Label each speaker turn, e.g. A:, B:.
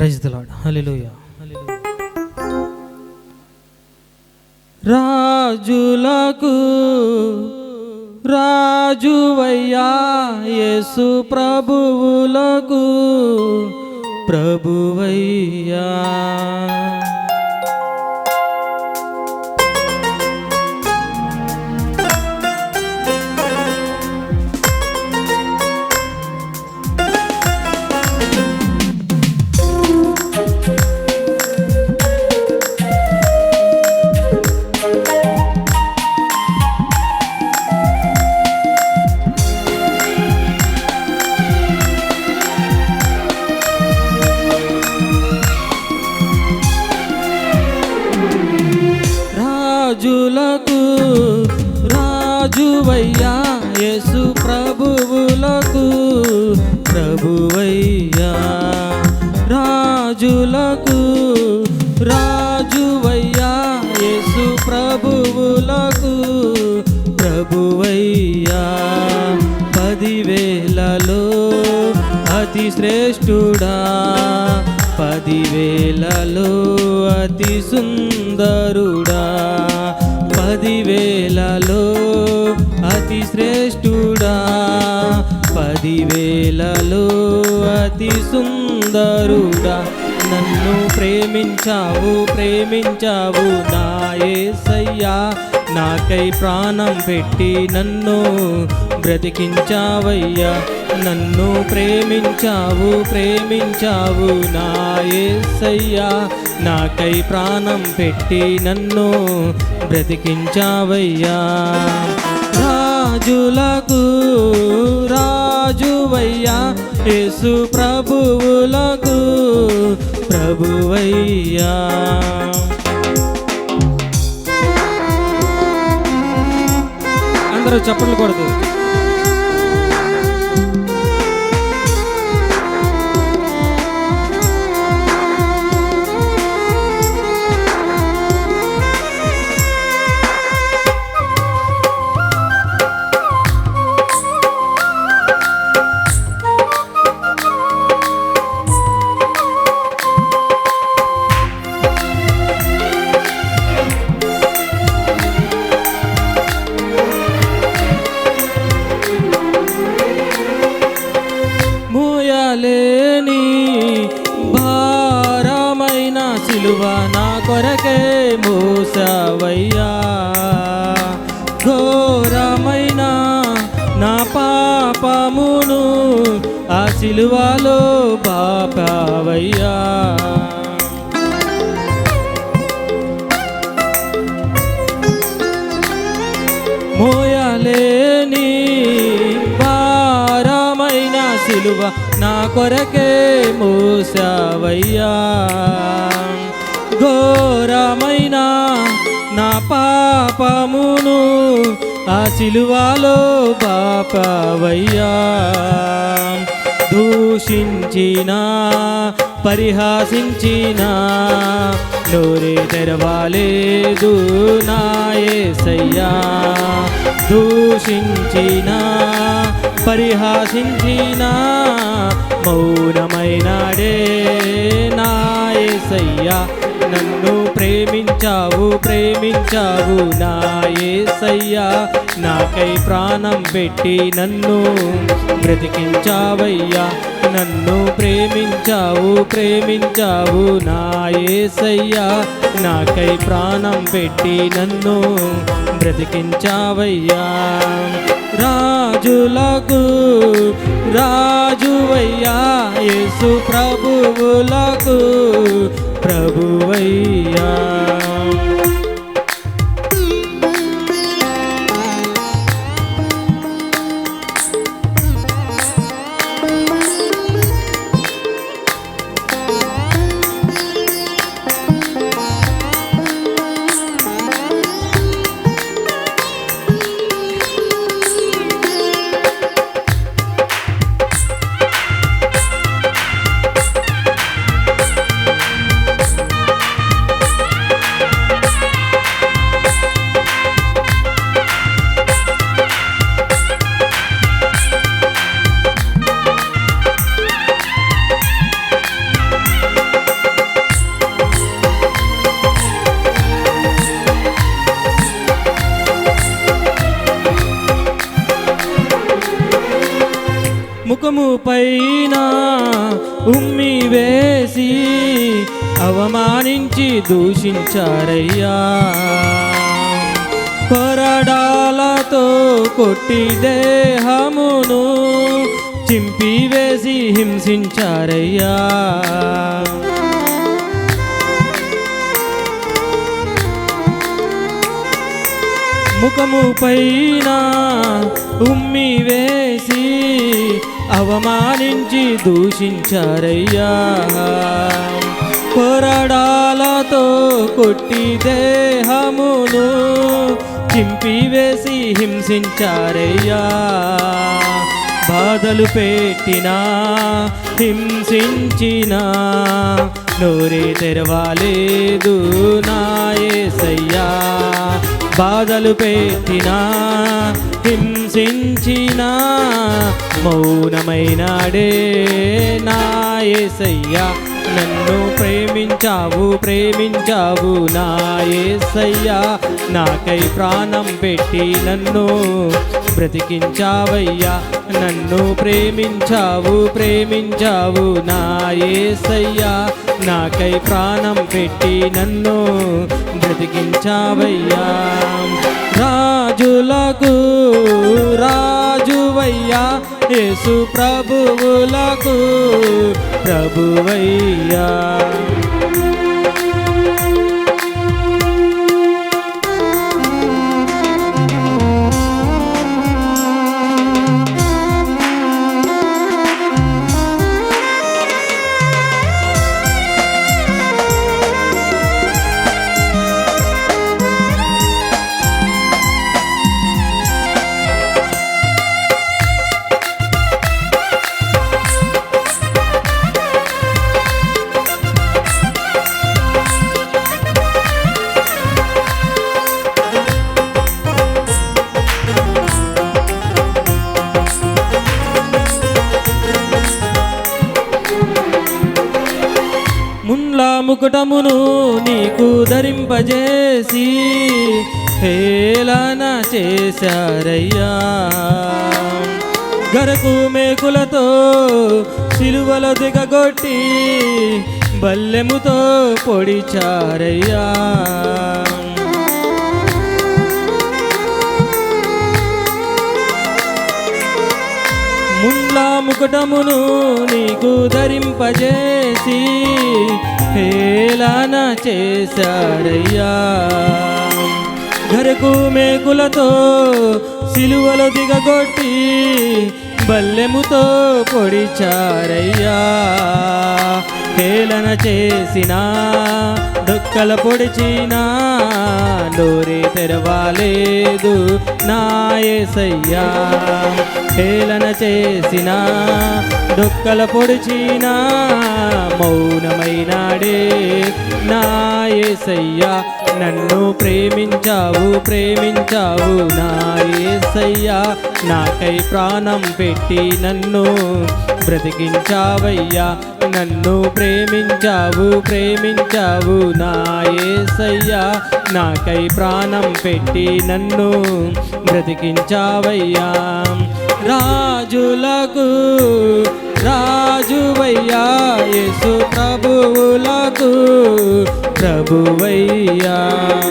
A: Praise ప్రజలాడు hallelujah రాజులకు రాజువయ్యా యేసు ప్రభువులకు ప్రభువయ్యా. ప్రభువయ్యా. రాజులకు రాజువయ్యా. యేసు ప్రభువులకు ప్రభువయ్యా. పదివేలలో అతి శ్రేష్ఠుడా. పదివేలలో అతి సుందరుడా. పదివేలలో అతి శ్రేష్ఠుడా. పదివేలలో అతి సుందరుడా నన్ను ప్రేమించావు ప్రేమించావు నా నాకై ప్రాణం పెట్టి నన్ను బ్రతికించావయ్యా. నన్ను ప్రేమించావు ప్రేమించావు నాయసయ్యా నాకై ప్రాణం పెట్టి నన్ను బ్రతికించావయ్యా. రాజులకు రాజువయ్యా యేసు ప్రభువులకు ప్రభువయ్యా. అందరూ చెప్పలు కొడదు మూయలేని భారమైన సిలువ నా కొరకే మూసవయ్యా. ఘోరమైన నా పాపమును ఆ సిలువలో పాపవయ్యా. కొరకే మోసవయ్యా. ఘోరమైన నా పాపమును ఆ సిలువాలో పాపవయ్యా దూషించిన పరిహాసించిన నోరే తెరవాలేదు నాయసయ్యా దూషించిన పరిహాసించిన మౌనమైనాడే నాయసయ్యా నన్ను ప్రేమించావు ప్రేమించావు నాయసయ్యా నాకై ప్రాణం పెట్టి నన్ను బ్రతికించావయ్యా. నన్ను ప్రేమించావు ప్రేమించావు నాయసయ్యా నాకై ప్రాణం పెట్టి నన్ను బ్రతికించావయ్యా. ప్రభువులకు రాజువయ్యా యేసు ప్రభువులకు ప్రభువయ్యా. ముఖము పైన ఉమ్మి వేసి అవమానించి దూషించారయ్యా. కొరడాలతో కొట్టి దేహమును చింపివేసి హింసించారయ్యా. ముఖము పైన ఉమ్మి వేసి అవమానించి దూషించారయ్యా. కొరడాలతో కొట్టి దేహమును చింపివేసి హింసించారయ్యా. బాధలు పెట్టినా హింసించినా నోరే తెరవాలేదు నాయసయ్యా బాధలు పెట్టినా హింసించినా మౌనమైనాడే నాయసయ్యా నన్ను ప్రేమించావు ప్రేమించావు నా నాకై ప్రాణం పెట్టి నన్ను బ్రతికించావయ్యా. నన్ను ప్రేమించావు ప్రేమించావు నా నాకై ప్రాణం పెట్టి నన్ను బ్రతికించావయ్యా. రాజులకు రాజువయ్యా యేసు ప్రభువులకు ప్రభువయ్యా. ముకుటమును నీకు ధరింపజేసి హేళన చేశారయ్యా. గరకు మేకులతో సిలువల దిగగొట్టి బల్లెముతో పొడిచారయ్యా. ముండా ముకుటమును నీకు ధరింపజేసి హేళన చేశాడయ్యా. గరకు మేకులతో సిలువలు దిగగొట్టి బల్లెముతో పొడిచారయ్యా. హేళన చేసిన దుక్కల పొడిచిన నోరే తెరవాలేదు నాయసయ్యా హేళన చేసిన డొక్కల పొడిచిన మౌనమైనాడే నాయసయ్యా నన్ను ప్రేమించావు ప్రేమించావు నాయసయ్యా నాకై ప్రాణం పెట్టి నన్ను బ్రతికించావయ్యా. నన్ను ప్రేమించావు ప్రేమించావు నాయసయ్యా నాకై ప్రాణం పెట్టి నన్ను బ్రతికించావయ్యా. రాజులకు రాజువయ్యా యేసు ప్రభువులకు ప్రభువయ్యా.